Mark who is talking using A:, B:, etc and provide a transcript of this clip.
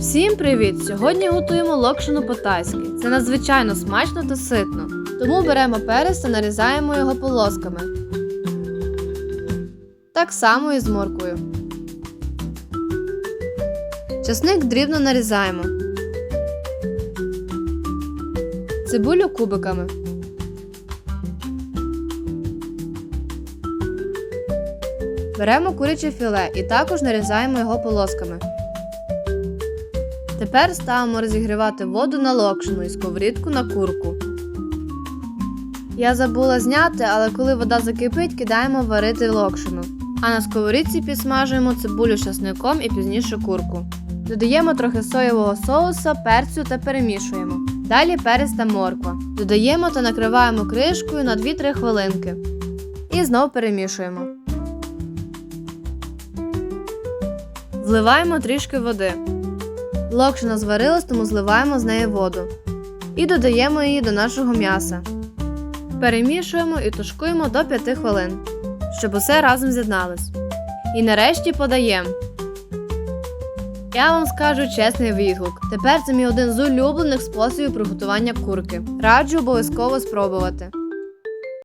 A: Всім привіт! Сьогодні готуємо локшину по-тайськи. Це надзвичайно смачно та ситно. Тому беремо перець та нарізаємо його полосками. Так само і з морквою. Часник дрібно нарізаємо. Цибулю кубиками. Беремо куряче філе і також нарізаємо його полосками. Тепер ставимо розігрівати воду на локшину і сковорідку на курку. Я забула зняти, але коли вода закипить, кидаємо варити локшину. А на сковорідці підсмажуємо цибулю з часником і пізніше курку. Додаємо трохи соєвого соуса, перцю та перемішуємо. Далі перець та морква. Додаємо та накриваємо кришкою на 2-3 хвилинки. І знов перемішуємо. Вливаємо трішки води. Локшина зварилась, тому зливаємо з неї воду. І додаємо її до нашого м'яса. Перемішуємо і тушкуємо до 5 хвилин, щоб усе разом з'єдналось. І нарешті подаємо. Я вам скажу чесний відгук. Тепер це мій один з улюблених способів приготування курки. Раджу обов'язково спробувати.